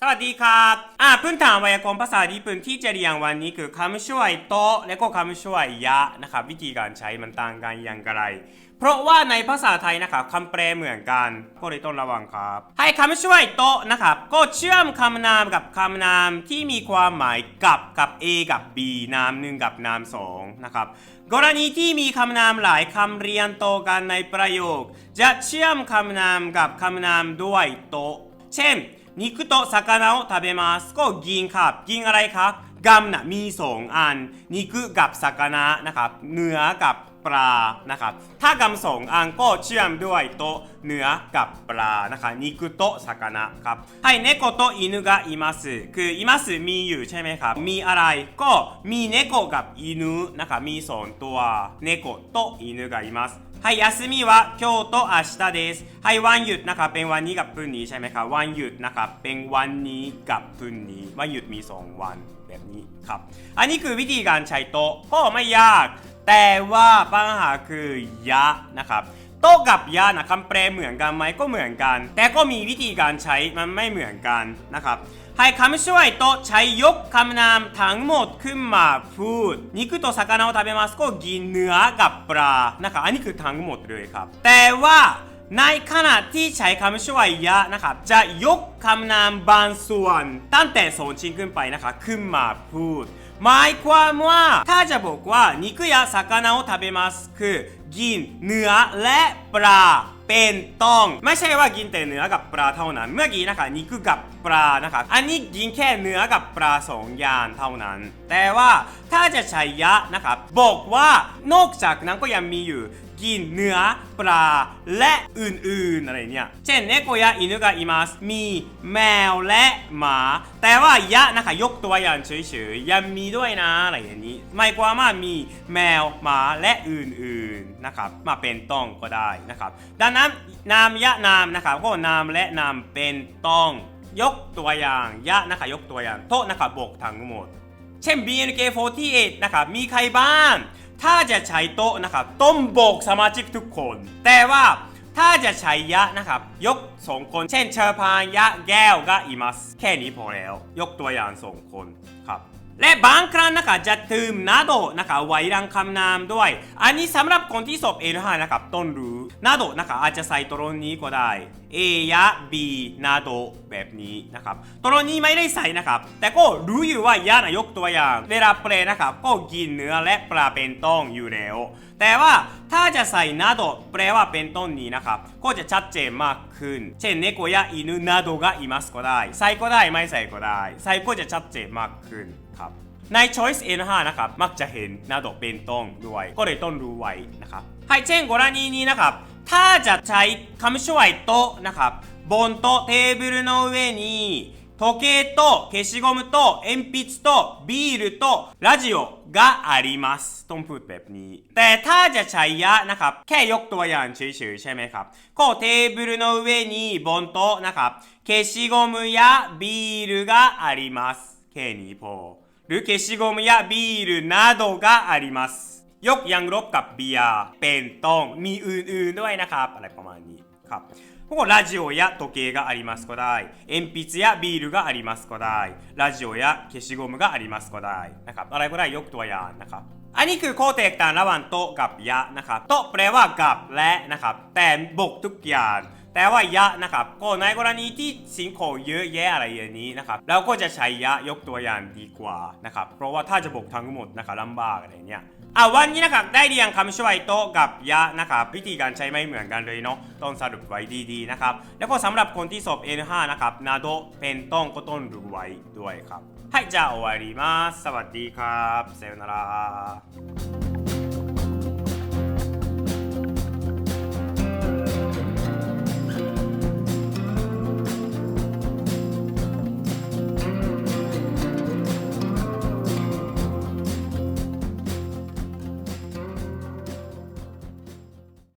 สวัสดีครับ อ่าพื้นฐานไวยากรณ์ภาษาญี่ปุ่นที่จะเรียนวันนี้คือคำช่วยโตและก็คำช่วยยะนะครับวิธีการใช้มันต่างกันอย่างไร เพราะว่าในภาษาไทยนะครับคำแปลเหมือนกันก็เลยต้องระวังครับ ให้คำช่วยโตนะครับก็เชื่อมคำนามกับคำนามที่มีความหมายกับกับ A กับ B นามหนึ่งกับนามสองนะครับกรณีที่มีคำนามหลายคำเรียนโตกันในประโยค จะเชื่อมคำนามกับคำนามด้วยโต เช่น 肉と魚を食べますก็กินครับกินอะไรครับกัมนะมีสองอัน肉กับ魚นะครับเนื้อกับ ปลานะครับถ้ากำสองอันก็เชื่อมด้วยโตะเนื้อกับปลานะครับ肉と魚ครับให้เนโกโตอินุกะอิมัสคืออิมัสมีอยู่ใช่ไหมครับ มีอะไรก็มีเนโกกับอินุนะครับมีสองตัวเนโกโตอินุกะอิมัส はい、休みは今日と明日です。はい、วันหยุดนะครับ เป็นวันนี้กับพรุ่งนี้ใช่ไหมครับ วันหยุดนะครับ เป็นวันนี้กับพรุ่งนี้ วันหยุดมี 2 วันแบบนี้ครับ อันนี้คือวิธีการใช้โต๊ะก็ไม่ยาก แต่ว่าปัญหาคือยะนะครับโต้กับยานะคำแปลเหมือนกันไหมก็เหมือนกัน แต่ก็มีวิธีการใช้มันไม่เหมือนกันนะครับให้คำช่วยโตใช้ยกคำนามทั้งหมดขึ้นมาพูด肉と魚を食べますก็กินเนื้อกับปลานะครับอันนี้คือทั้งหมดเลยครับ แต่ว่าในขณะที่ใช้คำช่วยยะนะครับจะยกคำนามบางส่วนตั้งแต่โซนชิงขึ้นไปนะคะขึ้นมาพูด หมายความว่าถ้าจะบอกว่านิคุยะซาเคือกินเนื้อและปลาเป็นต้อง ไม่ใช่ว่ากินแต่เนื้อกับปลาเท่านั้น เมื่อกี้นะคะนี่คือกับปลานะคะอันนี้กินแค่เนื้อกับปลาสองอย่างเท่านั้น แต่ว่าถ้าจะใช้ยะนะครับ บอกว่านอกจากนั้นก็ยังมีอยู่กินเนื้อปลาและอื่นๆอะไรเนี่ย เช่นเนโกยะอินุกะอิมัสมีแมวและหมา แต่ว่ายะนะคะยกตัวอย่างเฉยๆยังมีด้วยนะอะไรอย่างนี้ไม่กว่ามามีแมวหมาและอื่นๆนะครับมาเป็นต้องก็ได้นะครับ ดังนั้นนามยะนามนะครับก็นามและนามเป็นต้อง ยกตัวอย่างยะนะคะยกตัวอย่างโทษนะคะบอกทั้งหมด เช่น BNK48 นะครับมีใครบ้าง ถ้าจะใช้โต๊ะนะครับต้องบอกสมาชิกทุกคน แต่ว่าถ้าจะใช้ยะนะครับ ยกสองคน เช่นเชอร์พานยะแก้วก็อิมัสแค่นี้พอแล้ว ยกตัวอย่างสองคนครับ และบางครั้งนะคะจะตืมนาโดนะคะไว้รังคำนามด้วย อันนี้สำหรับคนที่สอบเอลฮานะครับต้นรู้นาโดนะคะอาจจะใส่ตรงนี้ก็ได้เอยะบีนาโดแบบนี้นะครับตรงนี้ไม่ได้ใส่นะครับ แต่ก็รู้อยู่ว่ายานายกตัวอย่างเวลาเปลนะครับ ก็กินเนื้อและปลาเป็นต้องอยู่แล้ว แต่ว่าถ้าจะใส่นาโดแปลว่าเป็นต้นนี้นะครับ ก็จะชัดเจนมากขึ้น เช่นเนโกยะอินุนาโดกะอิมัสก็ได้ ใส่ก็ได้ไม่ใส่ก็ได้ ใส่ก็จะชัดเจนมากขึ้น ครับ ใน Choice N5 นะครับ มักจะเห็นนาโดเป็นต้องด้วย ก็เลยต้องรู้ไว้นะครับให้เช่นกรณีนี้นะครับ ถ้าจะใช้คำช่วยโต๊ะนะครับ บนโต๊ะเทเบิลの上に時計と消しゴムと鉛筆とビールとラジオがありますต้องพูดแบบนี้ แต่ถ้าจะใช้ยะนะครับ แค่ยกตัวอย่างเฉยๆใช่ไหมครับก็เทเบิลの上にบนโต๊ะนะครับ消しゴムやビールがありますแค่นี้พอ หรือ消しゴムやビールなどがあります ยกยังลบกับเบียร์เป็นต้องมีอื่นๆด้วยนะครับ อะไรประมาณนี้ครับพวกラジオや時計がありますก็ได้鉛筆やビールがありますก็ได้ラジオや消しゴムがありますก็ได้นะครับอะไรก็ได้ยกตัวอย่างนะครับ อันนี้คือข้อแตกต่างระหว่างโตะกับยะนะครับ โตะแปลว่ากับและนะครับ แต่บกทุกอย่าง แต่ว่ายะนะครับก็ในกรณีที่สิ่งของเยอะแยะอะไรอย่างนี้นะครับเราก็จะใช้ยะยกตัวอย่างดีกว่านะครับเพราะว่าถ้าจะบกทั้งหมดนะครับลำบากอะไรเนี้ยอ่ะวันนี้นะครับได้เรียงคำช่วยโตะกับยะนะครับวิธีการใช้ไม่เหมือนกันเลยเนาะต้องสรุปไว้ดีๆนะครับแล้วก็สำหรับคนที่สอบ N5 นะครับนาโดเป็นต้องก็ต้องรู้ไว้ด้วยครับはいじゃあ終わりますสวัสดีครับさよなら